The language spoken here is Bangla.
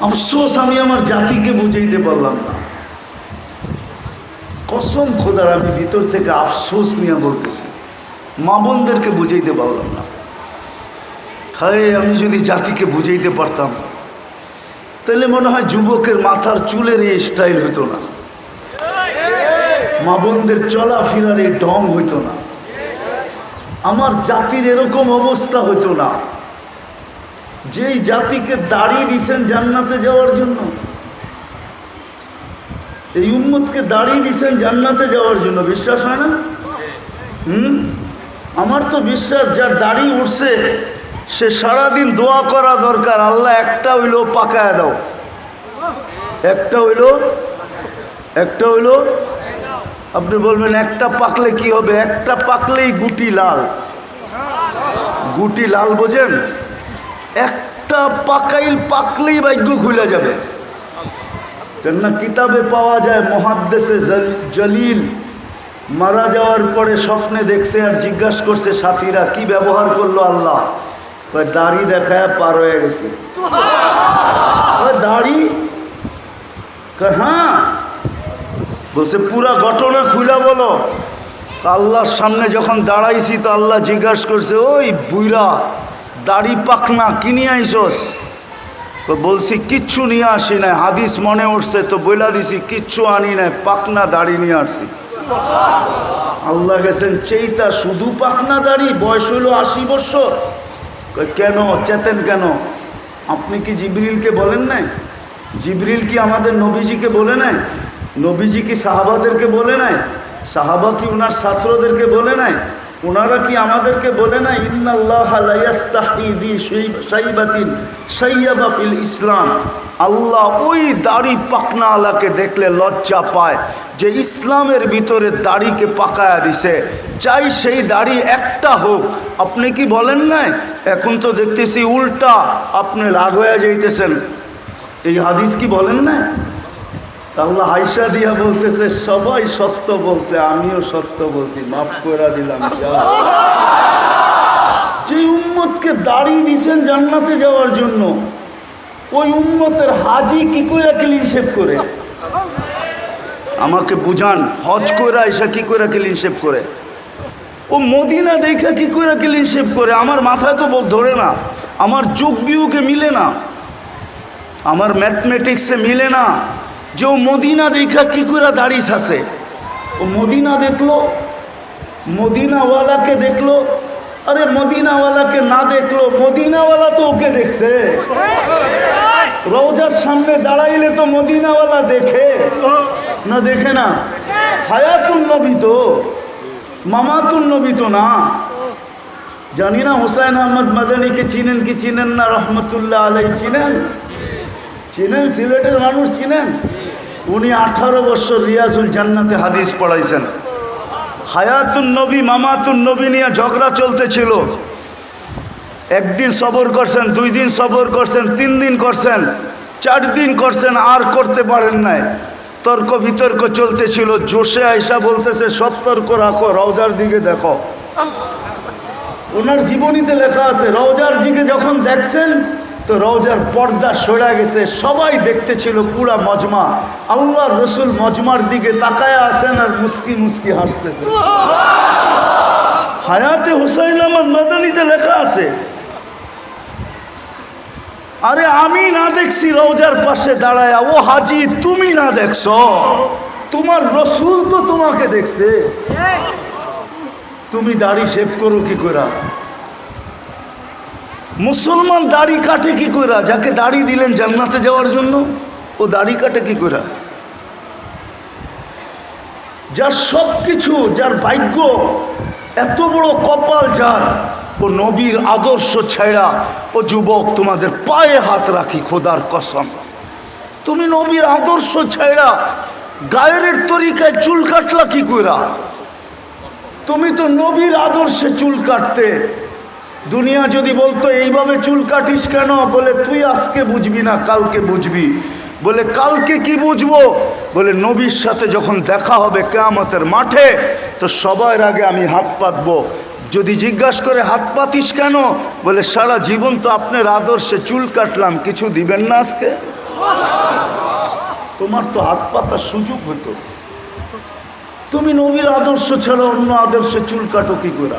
আফসোস, আমি আমার জাতিকে বুঝাইতে পারলাম না। কসম খোদার, আমি ভিতর থেকে আফসোস নিয়ে বলতেছি। মা বোনদেরকে বুঝাইতে পারলাম না। হায়, আমি যদি জাতিকে বুঝাইতে পারতাম, তাহলে মনে হয় যুবকের মাথার চুলের এই স্টাইল হতো না। মা বোনদের চলাফেরার এই ঢং হইতো না। আমার জাতির এরকম অবস্থা হতো না। যেই জাতিকে দাঁড়িয়ে দিছেন জান্নাতে যাওয়ার জন্য, এই উম্মতকে দাঁড়িয়ে দিছেন জান্নাতে যাওয়ার জন্য, বিশ্বাস হয় না? হুম? আমার তো বিশ্বাস, যার দাড়ি উঠছে, সে সারাদিন দোয়া করা দরকার। আল্লাহ একটা হইল পাকায় দাও। একটা হইল একটা হইল, আপনি বলবেন একটা পাকলে কি হবে? একটা পাকলেই গুটি লাল। গুটি লাল বোঝেন? একটা পাকাইল পাকলেই ভাগ্য খুলে যাবে। কেননা কিতাবে পাওয়া যায়, মহাদ্দেশে জলিল মারা যাওয়ার পরে স্বপ্নে দেখছে আর জিজ্ঞাসা করছে, সাথীরা কি ব্যবহার করল আল্লাহ? দাড়ি দেখায় পার হয়ে গেছে। দাড়ি? হ্যাঁ। বলছে, পুরা ঘটনা খুলে বলো। আল্লাহর সামনে যখন দাঁড়াইছি তো আল্লাহ জিজ্ঞাসা করছে, ওই বুইরা দাড়ি পাকনা কিনে আইসস? বলছি কিচ্ছু নিয়ে আসি নাই হাদিস মনে উঠছে তো বইলা দিছি কিচ্ছু আনি নাই পাকনা দাড়ি নিয়ে আসছি। আল্লাহ গেছেন চেইতা শুধু পাকনা দাড়ি বয়স হইল আশি কই, কেন চেতেন কেন? আপনি কি জিবরিলকে বলেন নাই? জিবরিল কি আমাদের নবীজিকে বলে নাই? নবীজি কি সাহাবাদেরকে বলে নাই? সাহাবা কি ওনার ছাত্রদেরকে বলে নাই? ওনারা কি আমাদেরকে বলে না, ইন্নাল্লাহ লা ইয়াস্তাহি সাইবাতিন সাইয়াবা ফিল ইসলাম আল্লাহ ওই দাড়ি পাকনা আলাকে দেখলে লজ্জা পায় যে ইসলামের ভিতরে দাড়িকে পাকায়া দিছে। চাই সেই দাড়ি একটা হোক, আপনি কি বলেন নাই? এখন তো দেখতেছি উল্টা, আপনি রাগ হয়ে যাইতেছেন। এই হাদিস কি বলেন না আল্লাহ হাইসা দিয়া বলতেছে, সবাই সত্য বলছে, আমিও সত্য বলছি, মাফ করে দিলাম, যে। উম্মতকে দাড়ি দিছেন জান্নাতে যাওয়ার জন্য, ওই উম্মতের হাজি কি করে ক্লিন শেভ করে? আমাকে বুঝান, হজ কইরা এসা কি করে ক্লিন শেভ করে? ও মদিনা দেখা কি করে ক্লিন শেভ করে? আমার মাথায় তো ধরে না, আমার যোগ বিয়োগে মিলে না, আমার ম্যাথমেটিক্সে মিলে না। যে ও মদিনা দেখা কি করে দাড়ি আছে? ও মদিনা দেখল, মদিনাওয়ালাকে দেখল, আরে মদিনাওয়ালাকে না দেখল, মদিনাওয়ালা তো ওকে দেখছে। রোজার সামনে দাঁড়াইলে তো মদিনাওয়ালা দেখে, না দেখে না? হায়াতুল নবী তো মামাতুল নবী তো না? জানি না, হুসাইন আহমদ মাদানিকে চিনেন কি চিনেন না, রহমতুল্লাহ আলাই চিনেন? চিনেন, সিলেটের মানুষ চিনেন? উনি আঠারো বছর রিয়াজুল জান্নাতে হাদিস পড়াইছেন। হায়াতুন নবী, মামাতুন নবী নিয়ে ঝগড়া চলতেছিল। একদিন সবর করছেন, দুই দিন সবর করছেন, তিন দিন করছেন, চার দিন করছেন, আর করতে পারেন নাই। তর্ক বিতর্ক চলতেছিল, জোশে আয়সা বলতেছে, সব তর্ক রাখো, রওজার দিকে দেখো। ওনার জীবনীতে লেখা আছে, রওজার দিকে যখন দেখছেন তো রওজার পর্দা সরে গেছে, সবাই দেখতেছিল পুরা মজমা। আল্লাহ রসুল মজমার দিকে তাকায় আসেন আর মুস্কি মুস্কি হাসতেছে। হায়াতে হুসাইন আহমদ মাদানিতে লেখা আছে, আরে আমি না দেখছি রওজার পাশে দাঁড়ায়, ও হাজি তুমি না দেখছ, তোমার রসুল তো তোমাকে দেখছে। তুমি দাড়ি শেভ করো কি করে? মুসলমান দাড়ি কাটে কি করে যাকে দাড়ি দিলেন জান্নাতে যাওয়ার জন্য, ও দাড়ি কাটে কি করে যার সব কিছু যার ভাগ্য এত বড় কপাল, যার ও নবীর আদর্শ ছেড়া ও যুবক তোমাদের পায়ে হাত রাখি, খোদার কসম। তুমি নবীর আদর্শ ছেড়া গায়ের তরিকায় চুল কাটলা কি কইরা? তুমি তো নবীর আদর্শে চুল কাটতে দুনিয়া যদি বলতো, এইভাবে চুল কাটিস কেন? বলে, তুই আজকে বুঝবি না, কালকে বুঝবি। বলে, কালকে কি বুঝব? বলে, নবীর সাথে যখন দেখা হবে কেয়ামতের মাঠে, তো সবার আগে আমি হাত পাতবো। যদি জিজ্ঞাসা করে, হাত পাতিস কেন? বলে, সারা জীবন তো আপনার আদর্শে চুল কাটলাম, কিছু দিবেন না আজকে? তোমার তো হাত পাতার সুযোগ হতো। তুমি নবীর আদর্শ ছাড়া অন্য আদর্শে চুল কাটো কি করে?